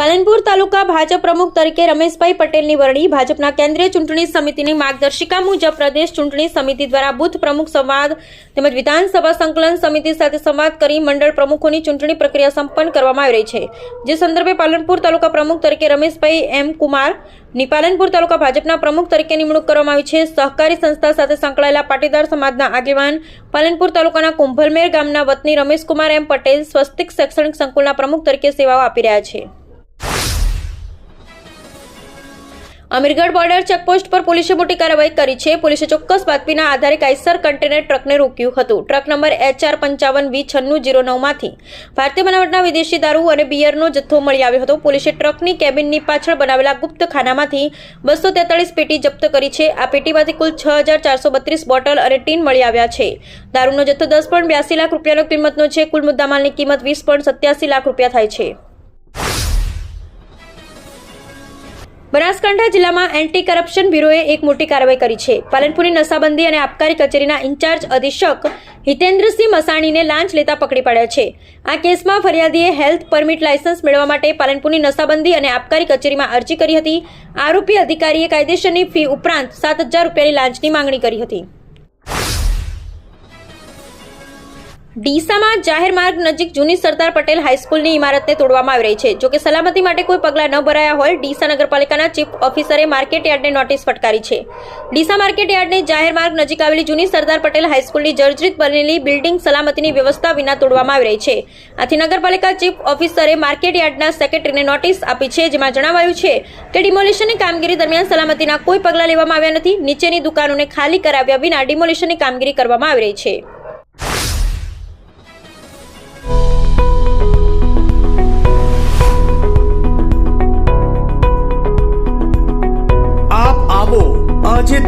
પાલનપુર તાલુકા ભાજપ પ્રમુખ તરીકે રમેશભાઈ પટેલની વરણી ભાજપના કેન્દ્રીય ચૂંટણી સમિતિની માર્ગદર્શિકા મુજબ પ્રદેશ ચૂંટણી સમિતિ દ્વારા બુથ પ્રમુખ સંવાદ તેમજ વિધાનસભા સંકલન સમિતિ સાથે સંવાદ કરી મંડળ પ્રમુખોની ચૂંટણી પ્રક્રિયા સંપન્ન કરવામાં આવી રહી છે. જે સંદર્ભે પાલનપુર તાલુકા પ્રમુખ તરીકે રમેશભાઈ એમ કુમારની પાલનપુર તાલુકા ભાજપના પ્રમુખ તરીકે નિમણૂક કરવામાં આવી છે. સહકારી સંસ્થા સાથે સંકળાયેલા પાટીદાર સમાજના આગેવાન પાલનપુર તાલુકાના કુંભલમેર ગામના વતની રમેશકુમાર એમ પટેલ સ્વસ્તિક શૈક્ષણિક સંકુલના પ્રમુખ તરીકે સેવાઓ આપી રહ્યા છે. અમીરગઢ બોર્ડર ચેકપોસ્ટ પર પોલીસે મોટી કાર્યવાહી કરી છે. પોલીસે ચોક્કસ બાતમીના આધારે કાયસર કન્ટેનર ટ્રકને રોક્યું હતું. ટ્રક નંબર એચઆર પંચાવન વી છન્નું જીરો નવમાંથી ભારતીય બનાવટના વિદેશી દારૂ અને બિયરનો જથ્થો મળી આવ્યો હતો. પોલીસે ટ્રકની કેબિનની પાછળ બનાવેલા ગુપ્ત ખાનામાંથી બસો તેતાળીસ પેટી જપ્ત કરી છે. આ પેટીમાંથી કુલ છ હજાર ચારસો બત્રીસ બોટલ અને ટીન મળી આવ્યા છે. દારૂનો જથ્થો દસ પોઈન્ટ બ્યાસી લાખ રૂપિયાનો કિંમતનો છે. કુલ મુદ્દામાલની કિંમત વીસ પોઈન્ટ સત્યાસી લાખ રૂપિયા થાય છે. બનાસકાંઠા જિલ્લામાં એન્ટી કરપ્શન બ્યુરોએ એક મોટી કાર્યવાહી કરી છે. પાલનપુરની નશાબંધી અને આબકારી કચેરીના ઇન્ચાર્જ અધિક્ષક હિતેન્દ્રસિંહ મસાણીને લાંચ લેતા પકડી પાડ્યા છે. આ કેસમાં ફરિયાદીએ હેલ્થ પરમિટ લાયસન્સ મેળવવા માટે પાલનપુરની નશાબંધી અને આબકારી કચેરીમાં અરજી કરી હતી. આરોપી અધિકારીએ કાયદેસરની ફી ઉપરાંત સાત હજાર રૂપિયાની લાંચની માંગણી કરી હતી. ડીસામાં જાહેર માર્ગ નજીક જૂની સરદાર પટેલ હાઈસ્કૂલની ઇમારતને તોડવામાં આવી રહી છે. જોકે સલામતી માટે કોઈ પગલાં ન ભરાયા હોય, ડીસા નગરપાલિકાના ચીફ ઓફિસરે માર્કેટ યાર્ડને નોટિસ ફટકારી છે. ડીસા માર્કેટ યાર્ડને જાહેર માર્ગ નજીક આવેલી જૂની સરદાર પટેલ હાઈસ્કૂલની જર્જરિત બનેલી બિલ્ડિંગ સલામતીની વ્યવસ્થા વિના તોડવામાં આવી રહી છે. આથી નગરપાલિકા ચીફ ઓફિસરે માર્કેટ યાર્ડના સેક્રેટરીને નોટિસ આપી છે, જેમાં જણાવાયું છે કે ડિમોલિશનની કામગીરી દરમિયાન સલામતીના કોઈ પગલાં લેવામાં આવ્યા નથી. નીચેની દુકાનોને ખાલી કરાવ્યા વિના ડિમોલિશનની કામગીરી કરવામાં આવી રહી છે.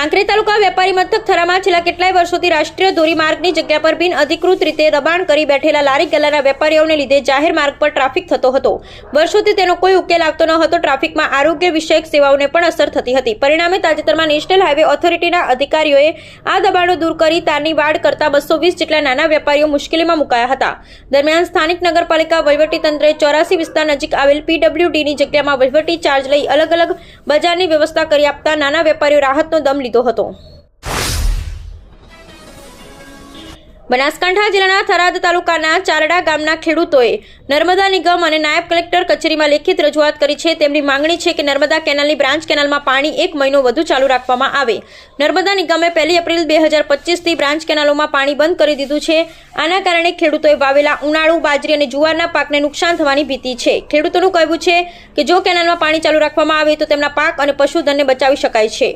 કાંકરેજ તાલુકા વેપારી મથક થરામાં છેલ્લા કેટલાય વર્ષોથી રાષ્ટ્રીય ધોરીમાર્ગની જગ્યા પર બિન અધિકૃત રીતે દબાણ કરી બેઠેલા લારી ગલ્લાના વેપારીઓને લીધે જાહેર માર્ગ પર ટ્રાફિક થતો હતો. વર્ષોથી તેનો કોઈ ઉકેલ આવતો ન હતો. ટ્રાફિકમાં આરોગ્ય વિષયક સેવાઓને પણ અસર થતી હતી. પરિણામે તાજેતરમાં નેશનલ હાઈવે ઓથોરિટીના અધિકારીઓએ આ દબાણો દૂર કરી તારની વાડ કરતા બસો વીસ જેટલા નાના વેપારીઓ મુશ્કેલીમાં મુકાયા હતા. દરમિયાન સ્થાનિક નગરપાલિકા વહીવટીતંત્રે ચોરાસી વિસ્તાર નજીક આવેલ પીડબ્લ્યુડીની જગ્યામાં વહીવટી ચાર્જ લઈ અલગ અલગ બજારની વ્યવસ્થા કરી આપતા નાના વેપારીઓ રાહતનો દમ લીધો. હતો. બનાસકાંઠા જિલ્લાના થરાદ તાલુકાના ચારડા ગામના ખેડૂતોએ નર્મદા નિગમ અને નાયબ કલેક્ટર કચેરીમાં લેખિત રજૂઆત કરી છે. તેમની માંગણી છે કે નર્મદા કેનાલની બ્રાન્ચ કેનાલમાં પાણી એક મહિનો વધુ ચાલુ રાખવામાં આવે. નર્મદા નિગમે પહેલી એપ્રિલ બે હજાર પચીસથી બ્રાન્ચ કેનાલોમાં પાણી બંધ કરી દીધું છે. આના કારણે ખેડૂતોએ વાવેલા ઉનાળુ, બાજરી અને જુવારના પાકને નુકસાન થવાની ભીતિ છે. ખેડૂતોનું કહેવું છે કે જો કેનાલમાં પાણી ચાલુ રાખવામાં આવે તો તેમના પાક અને પશુધનને બચાવી શકાય છે.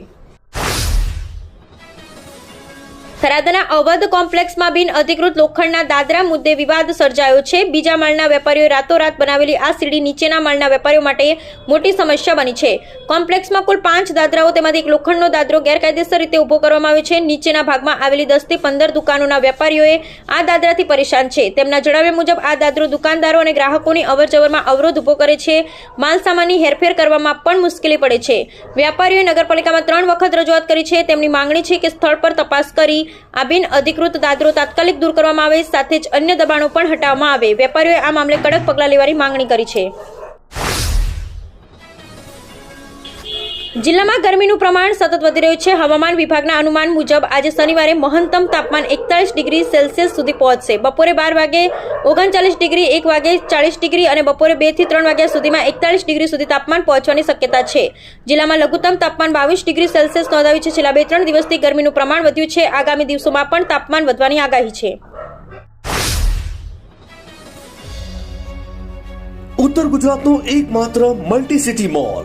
થરાદના અવધ કોમ્પ્લેક્સમાં બિન અધિકૃત લોખંડના દાદરા મુદ્દે વિવાદ સર્જાયો છે. બીજા માળના વેપારીઓએ રાતોરાત બનાવેલી આ સીડી નીચેના માળના વેપારીઓ માટે મોટી સમસ્યા બની છે. કોમ્પ્લેક્સમાં કુલ પાંચ દાદરાઓ તેમાંથી એક લોખંડનો દાદરો ગેરકાયદેસર રીતે ઊભો કરવામાં આવ્યો છે. નીચેના ભાગમાં આવેલી દસથી પંદર દુકાનોના વેપારીઓએ આ દાદરાથી પરેશાન છે. તેમના જણાવ્યા મુજબ, આ દાદરો દુકાનદારો અને ગ્રાહકોની અવરજવરમાં અવરોધ ઊભો કરે છે. માલસામાનની હેરફેર કરવામાં પણ મુશ્કેલી પડે છે. વેપારીઓએ નગરપાલિકામાં ત્રણ વખત રજૂઆત કરી છે. તેમની માંગણી છે કે સ્થળ પર તપાસ કરી આ બિન અધિકૃત દાદરો તાત્કાલિક દૂર કરવામાં આવે સાથે જ અન્ય દબાણો પણ હટાવવામાં આવે. વેપારીઓએ આ મામલે કડક પગલાં લેવાની માંગણી કરી છે. જિલ્લામાં ગરમીનું પ્રમાણ સતત વધી રહ્યું છે. હવામાન વિભાગના અનુમાન મુજબ આજે શનિવારે મહત્તમ તાપમાન એકતાલીસ ડિગ્રી સેલ્સિયસ સુધી પહોંચશે. બપોરે બાર વાગે ઓગણચાલીસ ડિગ્રી, એક વાગે ચાલીસ ડિગ્રી અને બપોરે બેથી ત્રણ વાગ્યા સુધીમાં એકતાલીસ ડિગ્રી સુધી તાપમાન પહોંચવાની શક્યતા છે. જિલ્લામાં લઘુત્તમ તાપમાન બાવીસ ડિગ્રી સેલ્સિયસ નોંધાયું છે. છેલ્લા બે ત્રણ દિવસથી ગરમીનું પ્રમાણ વધ્યું છે. આગામી દિવસોમાં પણ તાપમાન વધવાની આગાહી છે. ઉત્તર ગુજરાતનો એકમાત્ર multi city mall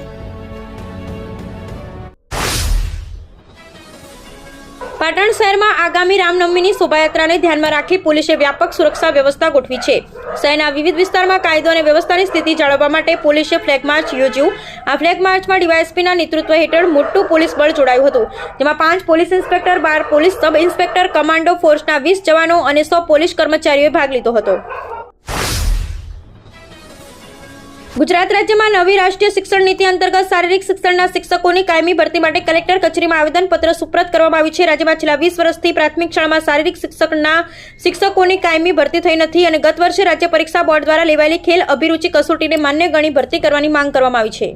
પાટણ શહેરમાં આગામી રામનવમીની શોભાયાત્રાને ધ્યાનમાં રાખી પોલીસે વ્યાપક સુરક્ષા વ્યવસ્થા ગોઠવી છે. શહેરના વિવિધ વિસ્તારમાં કાયદો અને વ્યવસ્થાની સ્થિતિ જાળવવા માટે પોલીસે ફ્લેગ માર્ચ યોજ્યું. આ ફ્લેગ માર્ચમાં ડીવાયએસપીના નેતૃત્વ હેઠળ મોટું પોલીસ બળ જોડાયું હતું. જેમાં પાંચ પોલીસ ઇન્સ્પેક્ટર, બાર પોલીસ સબ ઇન્સ્પેક્ટર, કમાન્ડો ફોર્સના વીસ જવાનો અને સો પોલીસ કર્મચારીઓએ ભાગ લીધો હતો. ગુજરાત રાજ્યમાં નવી રાષ્ટ્રીય શિક્ષણ નીતિ અંતર્ગત શારીરિક શિક્ષણના શિક્ષકોની કાયમી ભરતી માટે કલેક્ટર કચેરીમાં આવેદનપત્ર સુપ્રત કરવામાં આવ્યું છે. રાજ્યમાં છેલ્લા વીસ વર્ષથી પ્રાથમિક શાળામાં શારીરિક શિક્ષકના શિક્ષકોની કાયમી ભરતી થઈ નથી અને ગત વર્ષે રાજ્ય પરીક્ષા બોર્ડ દ્વારા લેવાયેલી ખેલ અભિરુચિ કસોટીને માન્ય ગણી ભરતી કરવાની માંગ કરવામાં આવી છે.